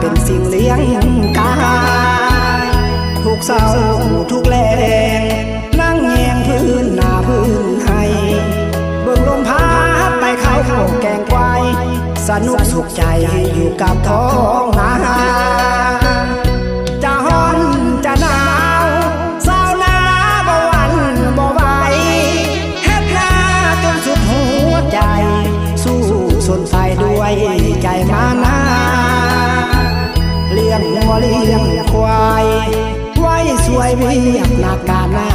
เป็นสิ่งเลี้ยงกายทุกเศร้าทุกแรงนั่งแยงพื้นหน้าพื้นให้เบิ่งลมพัดไปเขาแกงไกวสนุกสุขใจอยู่กับท้องนาจะฮ้อนจะหนาวเศร้าหน้าบวันบ่ไหวเฮ็หน้าจนสุดหัวใจ สู้สนใสด้วยใจมานะ เลี้ยงควายไว้สวยเรียบหนักการนา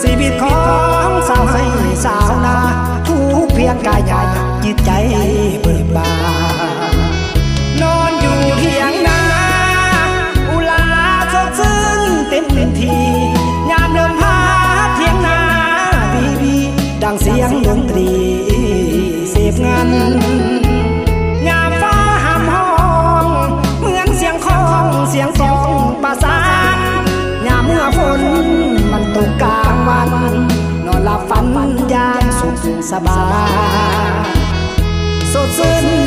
ชีวิตของสาวให้สาวนาทุกเพียงกายใหญ่จิตใจ ตกกลางวัน นอนหลับฝันยางสุขสบายสดชื่น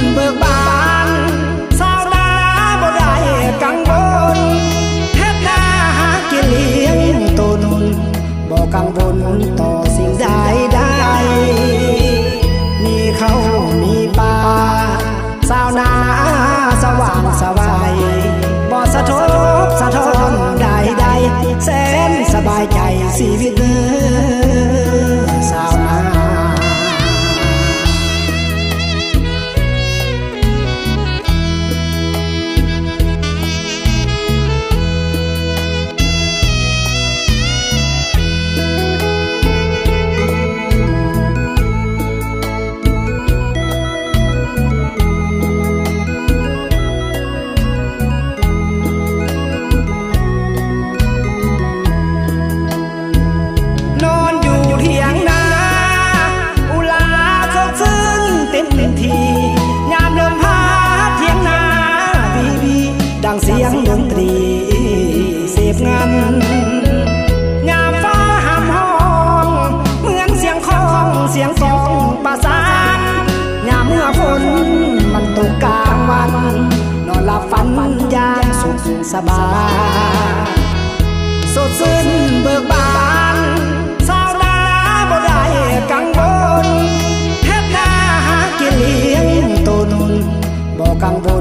า สุขสบายสดชื่นเบิกบานสาวน